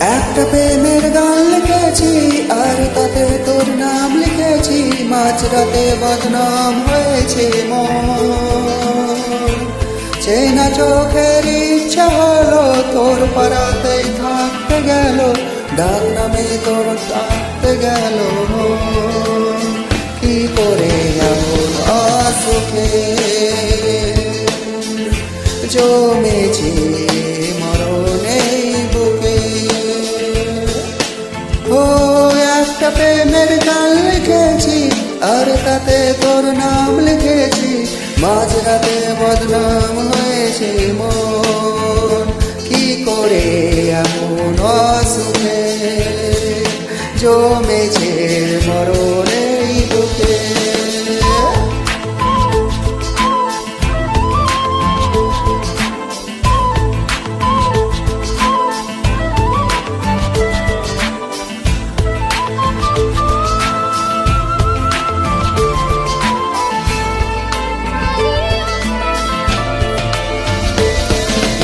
একটা প্রেমের গান লিখেছি, আর তাতে তোর নাম লিখেছি, মাঝরাতে বদনাম হয়েছে চেনা চোখের ইচ্ছা হলো, তোর পাড়াতে থাকতে গেল, ডাক নামে তোর থাকতে গেল। কি করে এমন অসুখে জমেছি একটা প্রেমের গান লিখেছি, আর তাতে তোর নাম লিখেছি। মাঝরাতে বদনাম হয়েছে মন। কি করে এমন অসুখে? জমেছে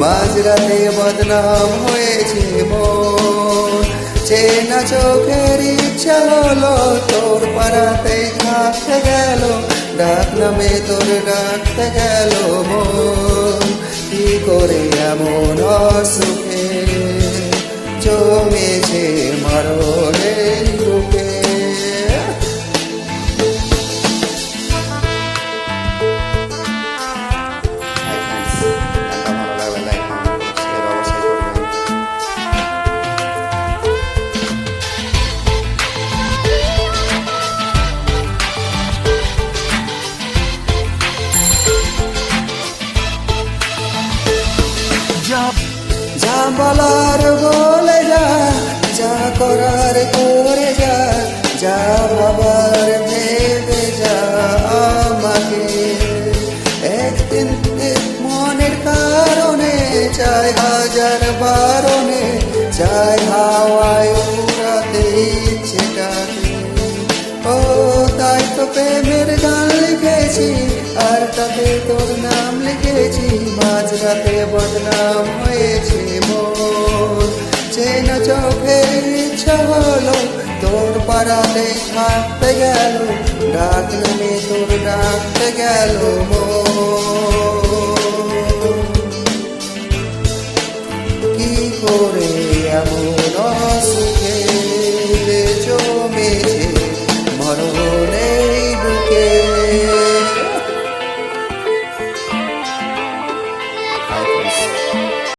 মাঝরাতে বদনাম হয়েছে মন। চেনা চোখের ইচ্ছা হলো, তোর পাড়াতে থাকতে গেল ডাক নামে তোর ডাকতে গেল মন। কি করে এমন অসুখে যা বলার বলে যা যা করার করে যা যা বাবার ভেবে যা আমাকে। একদিন মনের কারণে, চাই হাজার বারণে, চাই হাওয়ায় আর তাতে তোর নাম লিখেছি, মাঝরাতে বদনাম হয়েছে মোর। চেনা চোখের ইচ্ছা হলো, তোর পাড়াতে থাকতে গেল ডাকলে তোর ডাকতে গেল মন